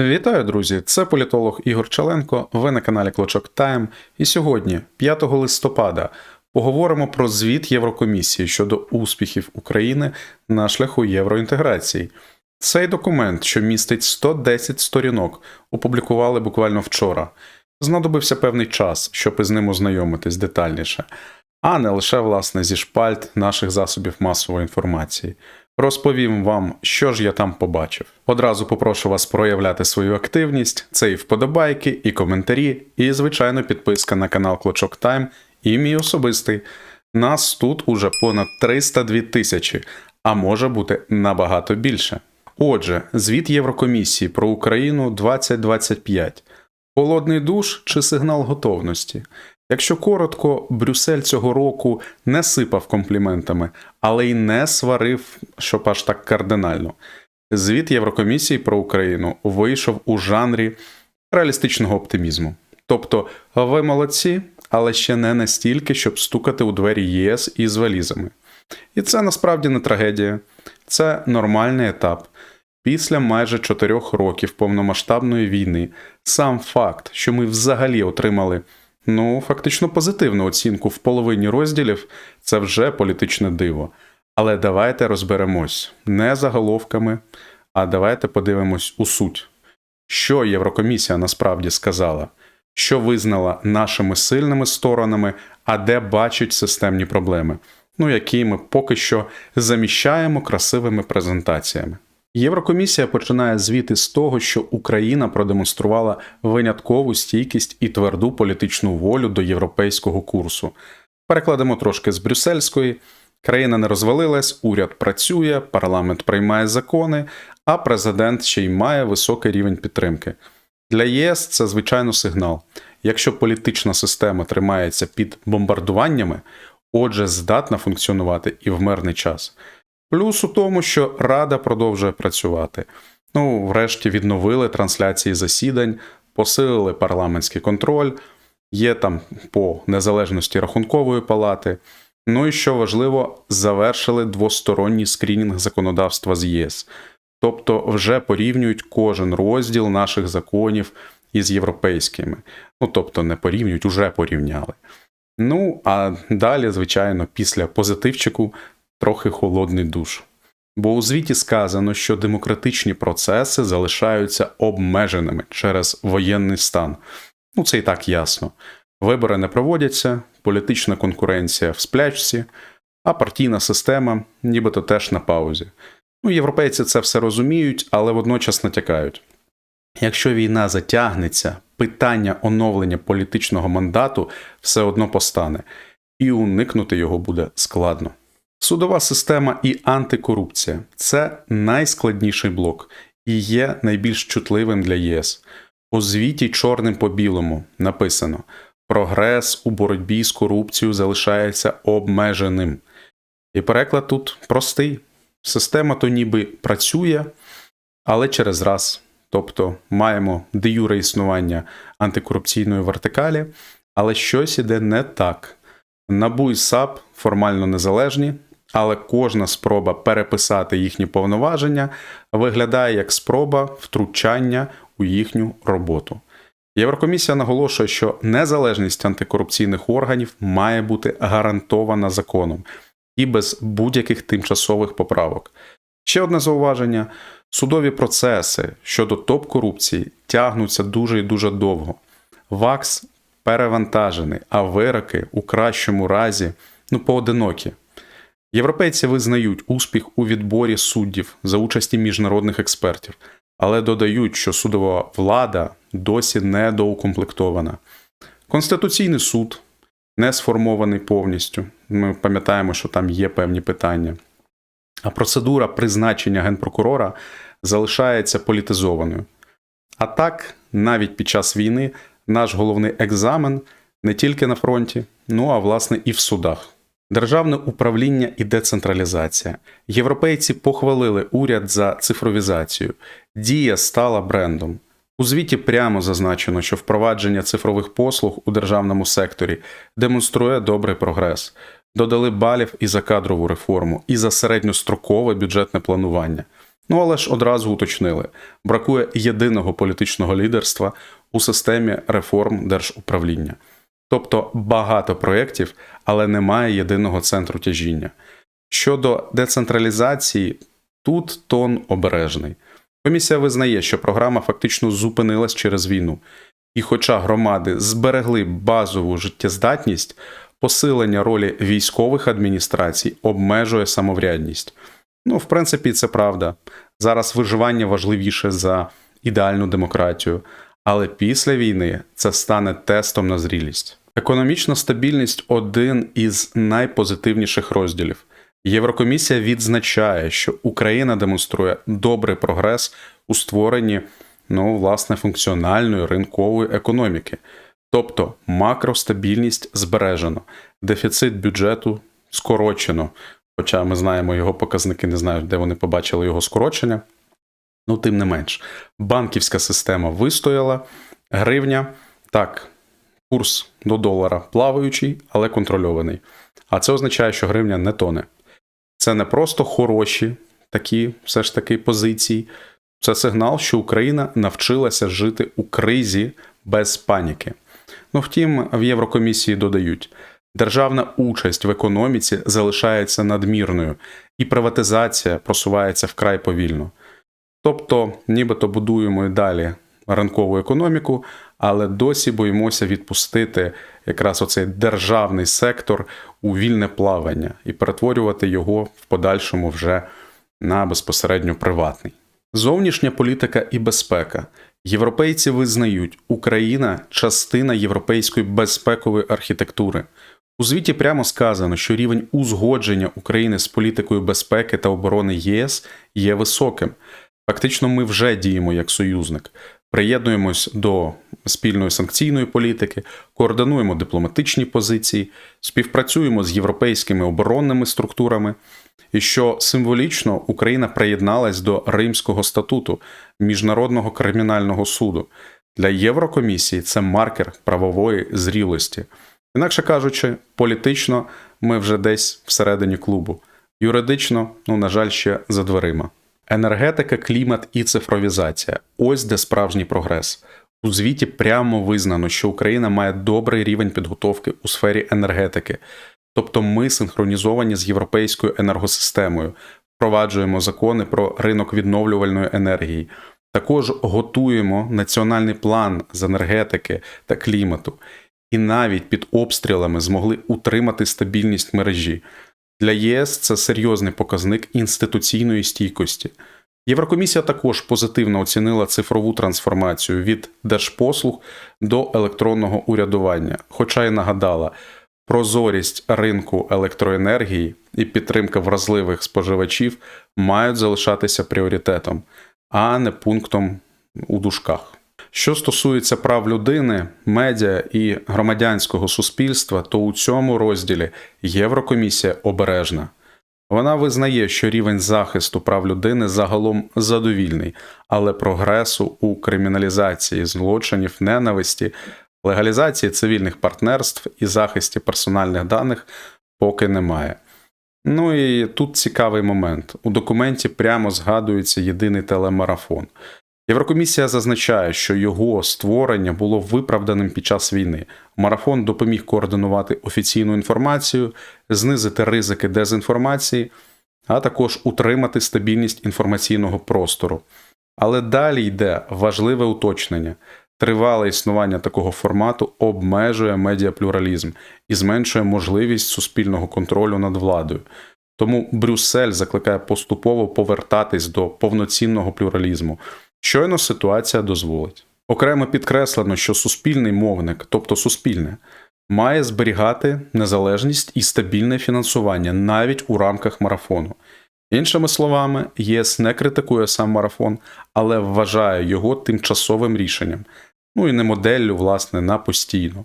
Вітаю, друзі! Це політолог Ігор Чаленко. Ви на каналі Клочок Тайм. І сьогодні, 5 листопада, поговоримо про звіт Єврокомісії щодо успіхів України на шляху євроінтеграції. Цей документ, що містить 110 сторінок, опублікували буквально вчора. Знадобився певний час, щоб із ним ознайомитись детальніше, а не лише власне зі шпальт наших засобів масової інформації. Розповім вам, що ж я там побачив. Одразу попрошу вас проявляти свою активність, це і вподобайки, і коментарі, і, звичайно, підписка на канал Клочок Тайм і мій особистий. Нас тут уже понад 302 тисячі, а може бути набагато більше. Отже, звіт Єврокомісії про Україну 2025. Холодний душ чи сигнал готовності. Якщо коротко, Брюссель цього року не сипав компліментами, але й не сварив, щоб аж так кардинально. Звіт Єврокомісії про Україну вийшов у жанрі реалістичного оптимізму. Тобто, ви молодці, але ще не настільки, щоб стукати у двері ЄС із валізами. І це насправді не трагедія, це нормальний етап. Після майже чотирьох років повномасштабної війни сам факт, що ми взагалі отримали ну фактично позитивну оцінку в половині розділів, це вже політичне диво. Але давайте розберемось не заголовками, а давайте подивимось у суть. Що Єврокомісія насправді сказала, що визнала нашими сильними сторонами, а де бачить системні проблеми, ну які ми поки що заміщаємо красивими презентаціями. Єврокомісія починає звіти з того, що Україна продемонструвала виняткову стійкість і тверду політичну волю до європейського курсу. Перекладемо трошки з брюссельської. Країна не розвалилась, уряд працює, парламент приймає закони, а президент ще й має високий рівень підтримки. Для ЄС це звичайно сигнал. Якщо політична система тримається під бомбардуваннями, отже, здатна функціонувати і в мирний час. Плюс у тому, що Рада продовжує працювати. Ну, врешті відновили трансляції засідань, посилили парламентський контроль, є там по незалежності рахункової палати. Ну і що важливо, завершили двосторонній скрінінг законодавства з ЄС. Тобто вже порівнюють кожен розділ наших законів із європейськими. Ну тобто не порівнюють, уже порівняли. Ну, а далі, звичайно, після позитивчику трохи холодний душ. Бо у звіті сказано, що демократичні процеси залишаються обмеженими через воєнний стан. Ну це і так ясно. Вибори не проводяться, політична конкуренція в сплячці, а партійна система нібито теж на паузі. Ну, європейці це все розуміють, але водночас натякають. Якщо війна затягнеться, питання оновлення політичного мандату все одно постане, і уникнути його буде складно. Судова система і антикорупція це найскладніший блок і є найбільш чутливим для ЄС. У звіті чорним по білому написано: прогрес у боротьбі з корупцією залишається обмеженим. І переклад тут простий: система то ніби працює, але через раз. Тобто маємо де юре існування антикорупційної вертикалі, але щось іде не так. НАБУ і САП формально незалежні, але кожна спроба переписати їхні повноваження виглядає як спроба втручання у їхню роботу. Єврокомісія наголошує, що незалежність антикорупційних органів має бути гарантована законом і без будь-яких тимчасових поправок. Ще одне зауваження: судові процеси щодо топ-корупції тягнуться дуже і дуже довго. ВАКС перевантажений, а вироки у кращому разі ну, поодинокі. Європейці визнають успіх у відборі суддів за участі міжнародних експертів, але додають, що судова влада досі недоукомплектована. Конституційний суд не сформований повністю. Ми пам'ятаємо, що там є певні питання. А процедура призначення генпрокурора залишається політизованою. А так, навіть під час війни наш головний екзамен не тільки на фронті, ну а власне і в судах. Державне управління і децентралізація. Європейці похвалили уряд за цифровізацію. Дія стала брендом. У звіті прямо зазначено, що впровадження цифрових послуг у державному секторі демонструє добрий прогрес. Додали балів і за кадрову реформу, і за середньострокове бюджетне планування. Ну але ж одразу уточнили: бракує єдиного політичного лідерства у системі реформ держуправління. Тобто багато проєктів, але немає єдиного центру тяжіння. Щодо децентралізації, тут тон обережний. Комісія визнає, що програма фактично зупинилась через війну, і хоча громади зберегли базову життєздатність, посилення ролі військових адміністрацій обмежує самоврядність. Ну, в принципі, це правда. Зараз виживання важливіше за ідеальну демократію, але після війни це стане тестом на зрілість. Економічна стабільність один із найпозитивніших розділів. Єврокомісія відзначає, що Україна демонструє добрий прогрес у створенні ну, власне, функціональної ринкової економіки. Тобто макростабільність збережено, дефіцит бюджету скорочено. Хоча ми знаємо його показники, не знаю, де вони побачили його скорочення. Ну, тим не менш, банківська система вистояла, гривня так, курс до долара плаваючий, але контрольований. А це означає, що гривня не тоне. Це не просто хороші такі все ж таки позиції. Це сигнал, що Україна навчилася жити у кризі без паніки. Ну втім, в Єврокомісії додають, державна участь в економіці залишається надмірною, і приватизація просувається вкрай повільно. Тобто, нібито будуємо і далі ринкову економіку, але досі боїмося відпустити якраз оцей державний сектор у вільне плавання і перетворювати його в подальшому вже на безпосередньо приватний. Зовнішня політика і безпека. Європейці визнають, Україна частина європейської безпекової архітектури. У звіті прямо сказано, що рівень узгодження України з політикою безпеки та оборони ЄС є високим. Фактично, ми вже діємо як союзник, приєднуємось до спільної санкційної політики, координуємо дипломатичні позиції, співпрацюємо з європейськими оборонними структурами. І що символічно Україна приєдналась до Римського статуту Міжнародного кримінального суду. Для Єврокомісії це маркер правової зрілості. Інакше кажучи, політично ми вже десь всередині клубу, юридично, ну, на жаль, ще за дверима. Енергетика, клімат і цифровізація ось де справжній прогрес. У звіті прямо визнано, що Україна має добрий рівень підготовки у сфері енергетики. Тобто ми синхронізовані з європейською енергосистемою, впроваджуємо закони про ринок відновлювальної енергії, також готуємо національний план з енергетики та клімату, і навіть під обстрілами змогли утримати стабільність мережі. Для ЄС це серйозний показник інституційної стійкості. Єврокомісія також позитивно оцінила цифрову трансформацію від держпослуг до електронного урядування, хоча й нагадала, прозорість ринку електроенергії і підтримка вразливих споживачів мають залишатися пріоритетом, а не пунктом у дужках. Що стосується прав людини, медіа і громадянського суспільства, то у цьому розділі Єврокомісія обережна. Вона визнає, що рівень захисту прав людини загалом задовільний, але прогресу у криміналізації злочинів ненависті Легалізації цивільних партнерств і захисті персональних даних поки немає. Ну і тут цікавий момент. У документі прямо згадується єдиний телемарафон. Єврокомісія зазначає, що його створення було виправданим під час війни. Марафон допоміг координувати офіційну інформацію, знизити ризики дезінформації, а також утримати стабільність інформаційного простору. Але далі йде важливе уточнення. Тривале існування такого формату обмежує медіаплюралізм і зменшує можливість суспільного контролю над владою. Тому Брюссель закликає поступово повертатись до повноцінного плюралізму. Щойно ситуація дозволить. Окремо підкреслено, що суспільний мовник, тобто суспільне, має зберігати незалежність і стабільне фінансування навіть у рамках марафону. Іншими словами, ЄС не критикує сам марафон, але вважає його тимчасовим рішенням, ну і не моделлю, власне, на постійно.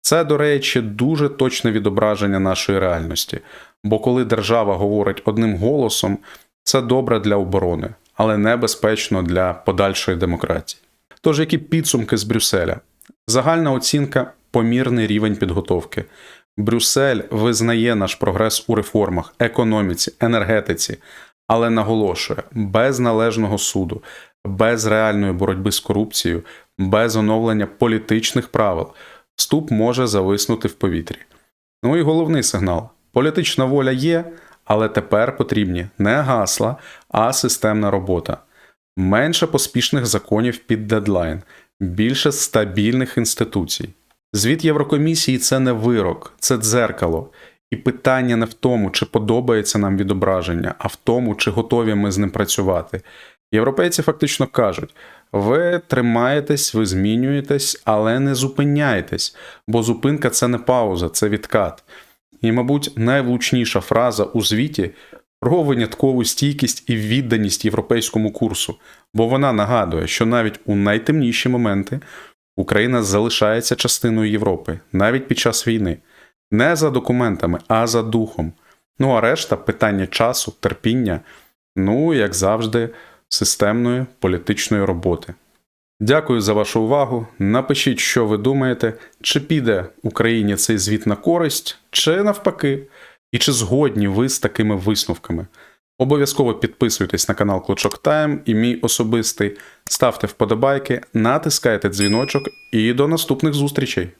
Це, до речі, дуже точне відображення нашої реальності, бо коли держава говорить одним голосом, це добре для оборони, але небезпечно для подальшої демократії. Тож, які підсумки з Брюсселя? Загальна оцінка помірний рівень підготовки. Брюссель визнає наш прогрес у реформах, економіці, енергетиці, але наголошує, без належного суду, без реальної боротьби з корупцією, без оновлення політичних правил вступ може зависнути в повітрі. Ну і головний сигнал: політична воля є, але тепер потрібні не гасла, а системна робота. Менше поспішних законів під дедлайн, більше стабільних інституцій. Звіт Єврокомісії це не вирок, це дзеркало. І питання не в тому, чи подобається нам відображення, а в тому, чи готові ми з ним працювати. Європейці фактично кажуть: ви тримаєтесь, ви змінюєтесь, але не зупиняєтесь, бо зупинка це не пауза, це відкат. І, мабуть, найвлучніша фраза у звіті про виняткову стійкість і відданість європейському курсу, бо вона нагадує, що навіть у найтемніші моменти Україна залишається частиною Європи, навіть під час війни, не за документами, а за духом. Ну а решта питання часу, терпіння, ну, як завжди, системної політичної роботи. Дякую за вашу увагу. Напишіть, що ви думаєте, чи піде Україні цей звіт на користь, чи навпаки, і чи згодні ви з такими висновками. Обов'язково підписуйтесь на канал Клочок Тайм і мій особистий, ставте вподобайки, натискайте дзвіночок і до наступних зустрічей!